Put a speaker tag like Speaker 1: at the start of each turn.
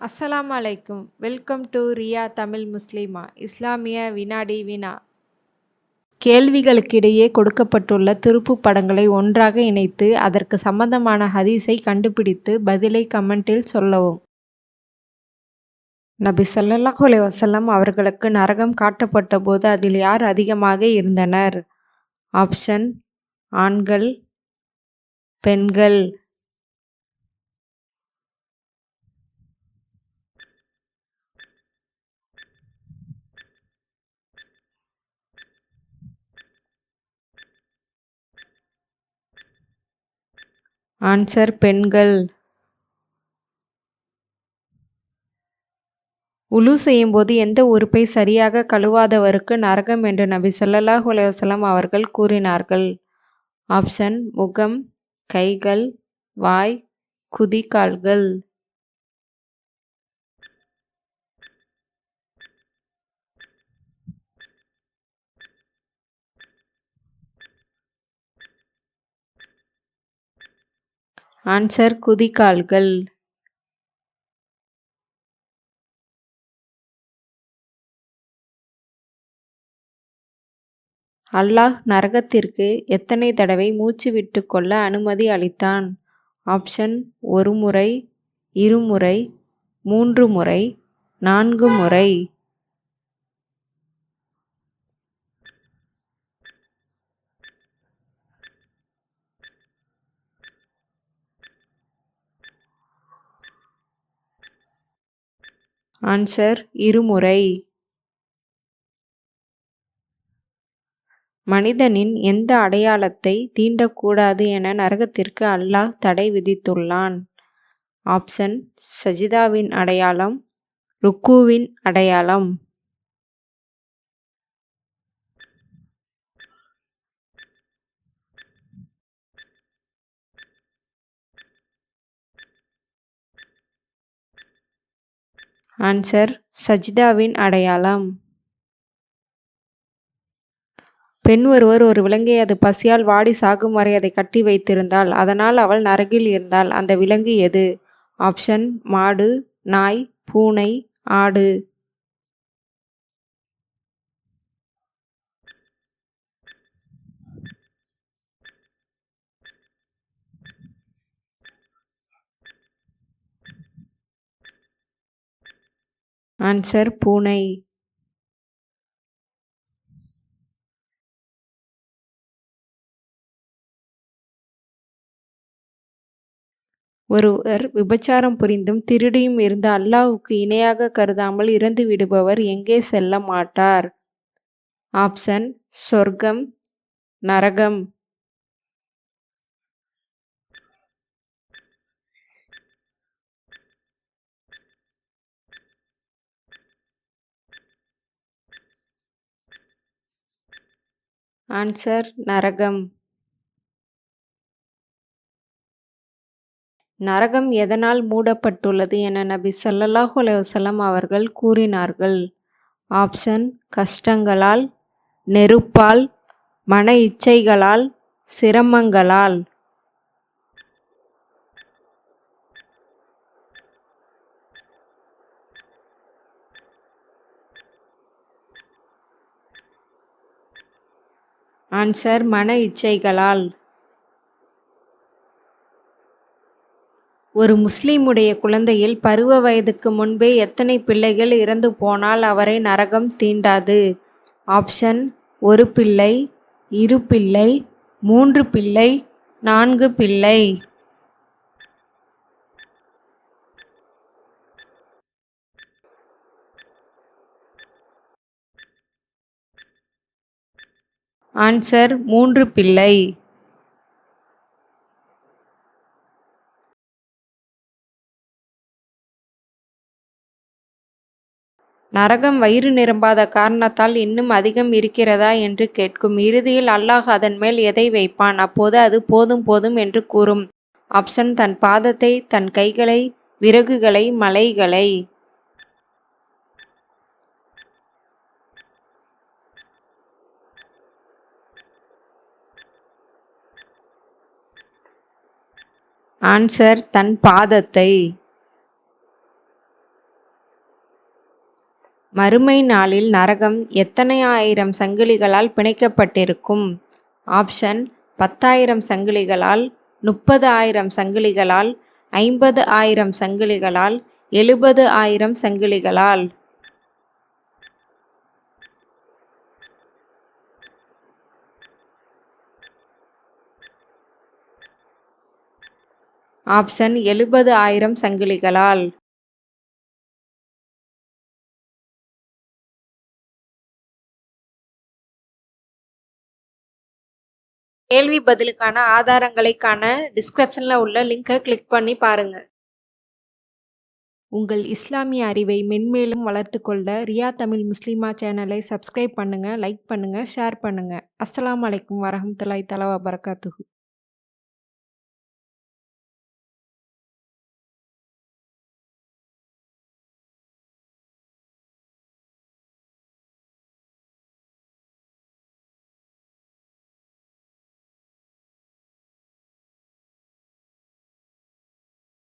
Speaker 1: அஸ்ஸலாமு அலைக்கும் welcome to Riya Tamil முஸ்லிமா இஸ்லாமிய வினாடி வினா. கேள்விகளுக்கிடையே கொடுக்கப்பட்டுள்ள துருப்பு படங்களை ஒன்றாக இணைத்து அதற்கு சம்பந்தமான ஹதீஸை கண்டுபிடித்து பதிலை கமெண்டில் சொல்லவும். நபி ஸல்லல்லாஹு வசல்லம் அவர்களுக்கு நரகம் காட்டப்பட்ட போது அதில் யார் அதிகமாக இருந்தனர்? ஆப்ஷன் ஆண்கள் பெண்கள். ஆன்சர் பெண்கள். உலு செய்யும்போது எந்த உறுப்பை சரியாக கழுவாதவருக்கு நரகம் என்று நபி ஸல்லல்லாஹு அலைஹி அவர்கள் கூறினார்கள். ஆப்ஷன் முகம் கைகள் வாய் குதிகால்கள். ஆன்சர் குதிகால்கள். அல்லாஹ் நரகத்திற்கு எத்தனை தடவை மூச்சு விட்டுக்கொள்ள அனுமதி அளித்தான்? ஆப்ஷன் ஒரு முறை இருமுறை மூன்று முறை நான்கு முறை. ஆன்சர் இருமுறை. மனிதனின் எந்த அடையாளத்தை தீண்டக்கூடாது என நரகத்திற்கு அல்லாஹ் தடை விதித்துள்ளான். ஆப்ஷன் சஜிதாவின் அடையாளம் ருக்குவின் அடையாளம். ஆன்சர் சஜிதாவின் அடையாளம். பெண் ஒருவர் ஒரு விலங்கை அது பசியால் வாடி சாகும் வரை அதை கட்டி வைத்திருந்தால் அதனால் அவள் நரகில் இருந்தால் அந்த விலங்கு எது? ஆப்ஷன் மாடு நாய் பூனை ஆடு. ஆன்சர் பூனை ஒருவர் விபச்சாரம் புரிந்தும் திருடியும் இருந்து அல்லாஹுக்கு இணையாக கருதாமல் இறந்து விடுபவர் எங்கே செல்ல மாட்டார்? ஆப்ஷன் சொர்க்கம் நரகம். ஆன்சர் நரகம். நரகம் எதனால் மூடப்பட்டுள்ளது என நபி ஸல்லல்லாஹு அலைஹி அவர்கள் கூறினார்கள். ஆப்ஷன் கஷ்டங்களால் நெருப்பால் மன இச்சைகளால் சிரமங்களால். ஆன்சர் மன இச்சைகளால். ஒரு முஸ்லீமுடைய குழந்தையில் பருவ வயதுக்கு முன்பே எத்தனை பிள்ளைகள் இறந்து போனால் அவரை நரகம் தீண்டாது? ஆப்ஷன் ஒரு பிள்ளை இரு பிள்ளை மூன்று பிள்ளை நான்கு பிள்ளை. ஆன்சர் மூன்று பிள்ளை. நரகம் வயிறு நிரம்பாத காரணத்தால் இன்னும் அதிகம் இருக்கிறதா என்று கேட்கும். இறுதியில் அல்லாஹ் அதன் மேல் எதை வைப்பான்? அப்போது அது போதும் போதும் என்று கூறும். அப்சன் தன் பாதத்தை தன் கைகளை விறகுகளை மலைகளை. ஆன்சர் தன் பாதத்தை. மறுமை நாளில் நரகம் எத்தனை ஆயிரம் சங்கிலிகளால் பிணைக்கப்பட்டிருக்கும்? ஆப்ஷன் பத்தாயிரம் சங்கிலிகளால் முப்பது ஆயிரம் சங்கிலிகளால் ஐம்பது ஆயிரம் சங்கிலிகளால் எழுபது ஆயிரம் சங்கிலிகளால். ஆப்ஷன் எழுபது ஆயிரம் சங்கிலிகளால். கேள்வி பதிலுக்கான ஆதாரங்களை காண டிஸ்கிரிப்ஷனில் உள்ள லிங்கை கிளிக் பண்ணி பாருங்க. உங்கள் இஸ்லாமிய அறிவை மென்மேலும் வளர்த்துக்கொள்ள ரியா தமிழ் முஸ்லிமா சேனலை சப்ஸ்கிரைப் பண்ணுங்கள் லைக் பண்ணுங்கள் ஷேர் பண்ணுங்கள் அஸ்லாம் அலைக்கும் வரஹ்மத்துல்லாஹி தலவா வபரகாத்துஹு.